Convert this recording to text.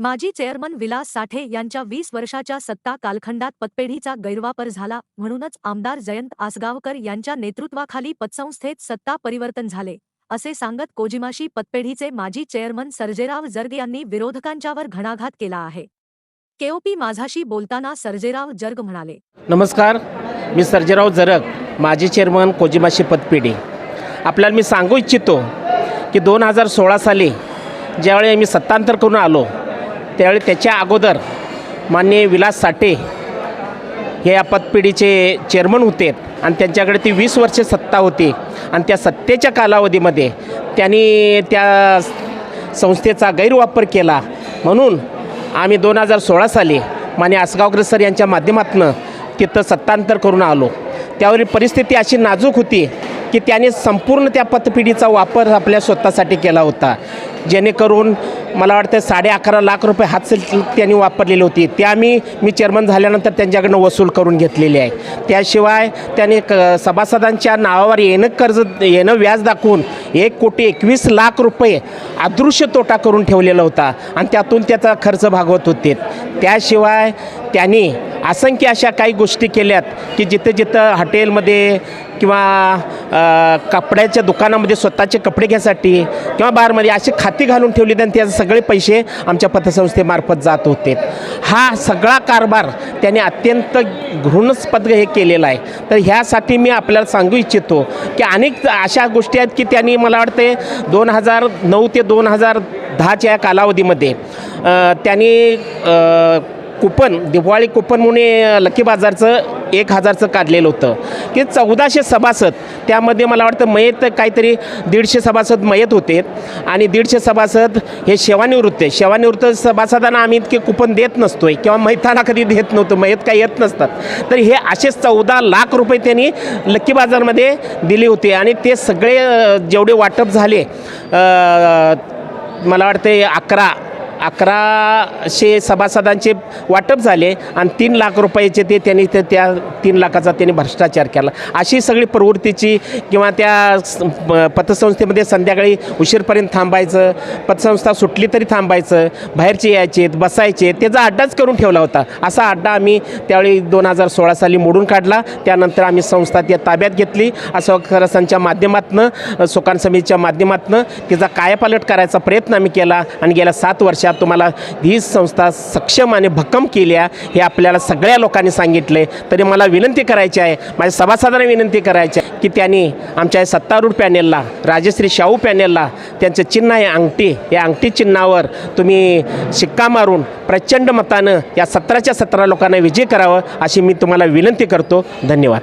माजी चेअरमन विलास साठे यांच्या वीस वर्षाच्या सत्ता कालखंडात पतपेढीचा गैरवापर झाला म्हणूनच आमदार जयंत आसगावकर यांच्या नेतृत्वाखाली पतसंस्थेत सत्ता परिवर्तन झाले असे सांगत कोजिमाशी पतपेढीचे माजी चेअरमन सर्जेराव जर्ग यांनी विरोधकांच्यावर घणाघात केला आहे. केओपी माझाशी बोलताना सर्जेराव जर्ग म्हणाले नमस्कार मी सर्जेराव जरग माजी चेअरमन कोजिमाशी पतपेढी. आपल्याला मी सांगू इच्छितो की दोन हजार सोळा साली ज्यावेळी आम्ही सत्तांतर करून आलो त्यावेळी त्याच्या अगोदर माननीय विलास साठे हे या पतपिढीचे चेअरमन होते आणि त्यांच्याकडे ती वीस वर्षे सत्ता होती. आणि त्या सत्तेच्या कालावधीमध्ये त्यांनी त्या संस्थेचा गैरवापर केला. म्हणून आम्ही दोन हजार सोळा साली माने आसगावकर सर यांच्या माध्यमातून तिथं सत्तांतर करून आलो. त्यावरील परिस्थिती अशी नाजूक होती की त्याने संपूर्ण त्या पतपिढीचा वापर आपल्या स्वतःसाठी केला होता. जेणेकरून मला वाटतं साडे अकरा लाख रुपये हातसेल त्यांनी वापरलेली होती. ते आम्ही मी चेअरमन झाल्यानंतर त्यांच्याकडनं वसूल करून घेतलेली आहे. त्याशिवाय त्याने क सभासदांच्या नावावर येणं कर्ज येणं व्याज दाखवून एक कोटी एकवीस लाख रुपये अदृश्य तोटा करून ठेवलेला होता. आणि त्यातून त्याचा खर्च भागवत होते. त्याशिवाय त्यांनी असंख्य अशा काही गोष्टी केल्यात की जिथं जिथं हॉटेलमध्ये किंवा कपड्याच्या दुकानामध्ये स्वतःचे कपडे घ्यायसाठी किंवा बारमध्ये अशी खाती घालून ठेवली आणि त्याचे सगळे पैसे आमच्या पतसंस्थेमार्फत जात होते. हा सगळा कारभार त्याने अत्यंत घृणस्पद हे केलेला आहे. तर ह्यासाठी मी आपल्याला सांगू इच्छितो की अनेक अशा गोष्टी आहेत की त्यांनी मला वाटते दोन हजार नऊ ते दोन हजार दहाच्या या कालावधीमध्ये त्यांनी कुपन दिवाळी कुपन म्हणून लकी बाजारचं एक हजारचं काढलेलं होतं. की चौदाशे सभासद त्यामध्ये मला वाटतं मयत काहीतरी दीडशे सभासद मयत होते. आणि दीडशे सभासद हे सेवानिवृत्त आहे. सेवानिवृत्त सभासदांना आम्ही इतके कुपन देत नसतोय किंवा मैताना कधी देत नव्हतो. मयत काही येत नसतात. तर हे असे चौदा लाख रुपये त्यांनी लक्की बाजारमध्ये दिले होते. आणि ते सगळे जेवढे वाटप झाले मला वाटते अकरा अकराशे सभासदांचे वाटप झाले आणि तीन लाख रुपयाचे ते त्यांनी ते त्या तीन लाखाचा त्यांनी भ्रष्टाचार केला. अशी सगळी प्रवृत्तीची किंवा त्या पतसंस्थेमध्ये संध्याकाळी उशीरपर्यंत थांबायचं पतसंस्था सुटली तरी थांबायचं बाहेरचे यायचे बसायचे त्याचा अड्डाच करून ठेवला होता. असा अड्डा आम्ही त्यावेळी दोन हजार सोळा साली मोडून काढला. त्यानंतर आम्ही संस्था त्या ताब्यात घेतली. असं खरसांच्या माध्यमातून सुकान समितीच्या माध्यमातून तिचा कायापालट करायचा प्रयत्न आम्ही केला आणि गेल्या सात वर्षात तुम्हाला ही संस्था सक्षम आणि भक्कम केल्या हे आपल्याला सगळ्या लोकांनी सांगितले. तरी मला विनंती करायची आहे माझ्या सभासदांना विनंती करायची आहे की त्यांनी आमच्या सत्तारूढ पॅनेलला राजश्री शाहू पॅनेलला त्यांचं चिन्ह आहे अंगठी या अंगठी चिन्हावर तुम्ही शिक्का मारून प्रचंड मतानं या सतराच्या सतरा लोकांना विजय करावं अशी मी तुम्हाला विनंती करतो. धन्यवाद.